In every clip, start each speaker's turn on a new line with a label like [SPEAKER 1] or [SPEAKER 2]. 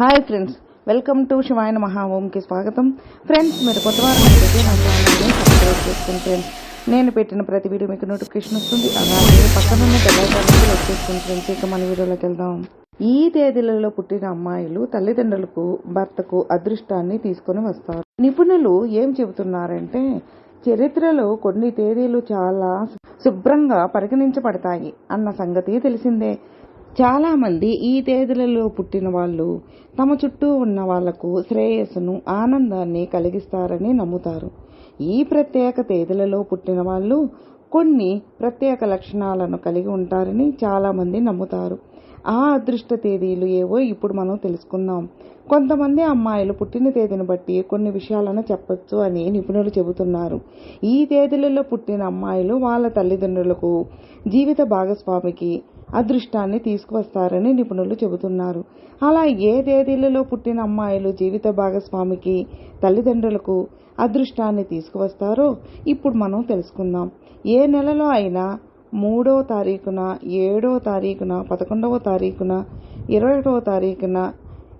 [SPEAKER 1] Hi friends welcome to శివాయన మహా స్వాగతం. ఫ్రెండ్స్ మీరు కొత్త వారం సబ్స్క్రైబ్ చేసుకోండి ఫ్రెండ్స్. నేను పెట్టిన ప్రతి వీడియో మీకు నోటిఫికేషన్ వస్తుంది. అలాగే పక్కన ఉన్న తెల్లవారు వచ్చేస్తుంది ఫ్రెండ్స్. ఇక మన వీడియోలోకి వెళ్దాం. ఈ తేదీలలో పుట్టిన అమ్మాయిలు తల్లిదండ్రులకు భర్తకు అదృష్టాన్ని తీసుకొని వస్తారు. నిపుణులు ఏం చెబుతున్నారంటే చరిత్రలో కొన్ని తేదీలు చాలా శుభ్రంగా పరిగణించబడతాయి అన్న సంగతి తెలిసిందే. చాలామంది ఈ తేదీలలో పుట్టిన వాళ్ళు తమ చుట్టూ ఉన్న వాళ్ళకు శ్రేయస్సును ఆనందాన్ని కలిగిస్తారని నమ్ముతారు. ఈ ప్రత్యేక తేదీలలో పుట్టిన వాళ్ళు కొన్ని ప్రత్యేక లక్షణాలను కలిగి ఉంటారని చాలామంది నమ్ముతారు. ఆ అదృష్ట తేదీలు ఏవో ఇప్పుడు మనం తెలుసుకుందాం. కొంతమంది అమ్మాయిలు పుట్టిన తేదీని బట్టి కొన్ని విషయాలను చెప్పొచ్చు అని నిపుణులు చెబుతున్నారు. ఈ తేదీలలో పుట్టిన అమ్మాయిలు వాళ్ళ తల్లిదండ్రులకు జీవిత భాగస్వామికి అదృష్టాన్ని తీసుకువస్తారని నిపుణులు చెబుతున్నారు. అలా ఏ తేదీలలో పుట్టిన అమ్మాయిలు జీవిత భాగస్వామికి తల్లిదండ్రులకు అదృష్టాన్ని తీసుకువస్తారో ఇప్పుడు మనం తెలుసుకుందాం. ఏ నెలలో అయినా మూడో తారీఖున ఏడో తారీఖున పదకొండవ తారీఖున ఇరవై ఒకటవ తారీఖున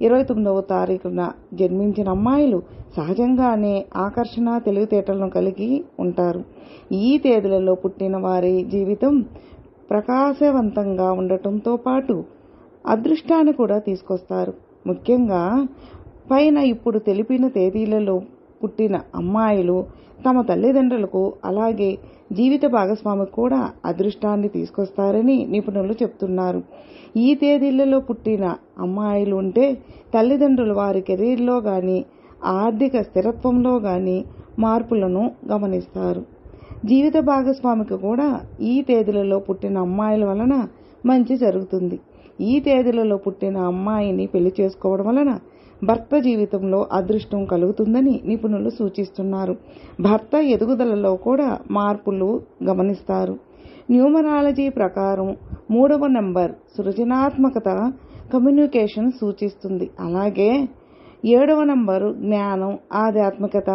[SPEAKER 1] ఇరవై తొమ్మిదవ తారీఖున జన్మించిన అమ్మాయిలు సహజంగానే ఆకర్షణ తెలివితేటలను కలిగి ఉంటారు. ఈ తేదీలలో పుట్టిన వారి జీవితం ప్రకాశవంతంగా ఉండటంతో పాటు అదృష్టాన్ని కూడా తీసుకొస్తారు. ముఖ్యంగా పైన ఇప్పుడు తెలిపిన తేదీలలో పుట్టిన అమ్మాయిలు తమ తల్లిదండ్రులకు అలాగే జీవిత భాగస్వామికి కూడా అదృష్టాన్ని తీసుకొస్తారని నిపుణులు చెప్తున్నారు. ఈ తేదీలలో పుట్టిన అమ్మాయిలు ఉంటే తల్లిదండ్రులు వారి కెరీర్లో కానీ ఆర్థిక స్థిరత్వంలో కానీ మార్పులను గమనిస్తారు. జీవిత భాగస్వామికి కూడా ఈ తేదీలలో పుట్టిన అమ్మాయిల వలన మంచి జరుగుతుంది. ఈ తేదీలలో పుట్టిన అమ్మాయిని పెళ్ళి చేసుకోవడం వలన భర్త జీవితంలో అదృష్టం కలుగుతుందని నిపుణులు సూచిస్తున్నారు. భర్త ఎదుగుదలలో కూడా మార్పులు గమనిస్తారు. న్యూమరాలజీ ప్రకారం మూడవ నెంబర్ సృజనాత్మకత కమ్యూనికేషన్ సూచిస్తుంది. అలాగే ఏడవ నంబరు జ్ఞానం ఆధ్యాత్మికత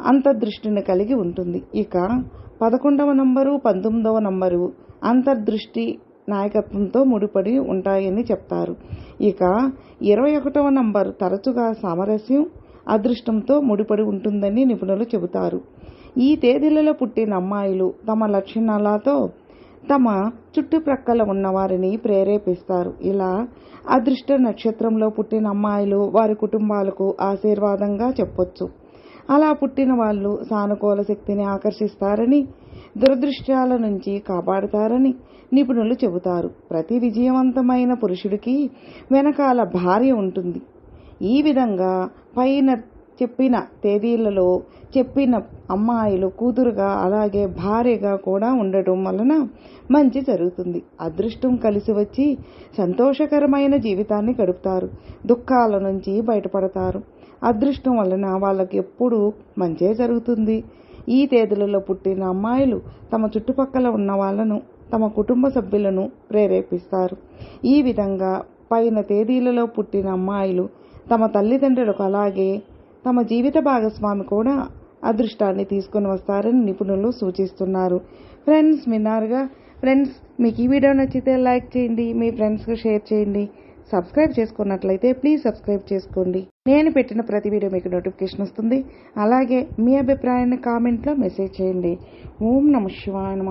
[SPEAKER 1] అంతర్దృష్టిని కలిగి ఉంటుంది. ఇక పదకొండవ నంబరు పంతొమ్మిదవ నంబరు అంతర్దృష్టి నాయకత్వంతో ముడిపడి ఉంటాయని చెప్తారు. ఇక ఇరవై ఒకటవ నంబర్ తరచుగా సామరస్యం అదృష్టంతో ముడిపడి ఉంటుందని నిపుణులు చెబుతారు. ఈ తేదీలలో పుట్టిన అమ్మాయిలు తమ లక్షణాలతో తమ చుట్టుప్రక్కల ఉన్నవారిని ప్రేరేపిస్తారు. ఇలా అదృష్ట నక్షత్రంలో పుట్టిన అమ్మాయిలు వారి కుటుంబాలకు ఆశీర్వాదంగా చెప్పొచ్చు. అలా పుట్టిన వాళ్ళు సానుకూల శక్తిని ఆకర్షిస్తారని దురదృష్టాల నుంచి కాపాడుతారని నిపుణులు చెబుతారు. ప్రతి విజయవంతమైన పురుషుడికి వెనకాల భార్య ఉంటుంది. ఈ విధంగా పైన చెప్పిన తేదీలలో చెప్పిన అమ్మాయిలు కూతురుగా అలాగే భార్యగా కూడా ఉండటం వలన మంచి జరుగుతుంది. అదృష్టం కలిసి వచ్చి సంతోషకరమైన జీవితాన్ని గడుపుతారు. దుఃఖాల నుంచి బయటపడతారు. అదృష్టం వలన వాళ్ళకి ఎప్పుడూ మంచే జరుగుతుంది. ఈ తేదీలలో పుట్టిన అమ్మాయిలు తమ చుట్టుపక్కల ఉన్న వాళ్ళను తమ కుటుంబ సభ్యులను ప్రేరేపిస్తారు. ఈ విధంగా పైన తేదీలలో పుట్టిన అమ్మాయిలు తమ తల్లిదండ్రులకు అలాగే తమ జీవిత భాగస్వామి కూడా అదృష్టాన్ని తీసుకొని వస్తారని నిపుణులు సూచిస్తున్నారు. ఫ్రెండ్స్ విన్నారుగా? ఫ్రెండ్స్ మీకు ఈ వీడియో నచ్చితే లైక్ చేయండి మీ ఫ్రెండ్స్కి షేర్ చేయండి. సబ్స్క్రైబ్ చేసుకున్నట్లయితే ప్లీజ్ సబ్స్క్రైబ్ చేసుకోండి. నేను పెట్టిన ప్రతి వీడియో మీకు నోటిఫికేషన్ వస్తుంది. అలాగే మీ అభిప్రాయాన్ని కామెంట్లో మెసేజ్ చేయండి. ఓం నమ శివాయ నమ.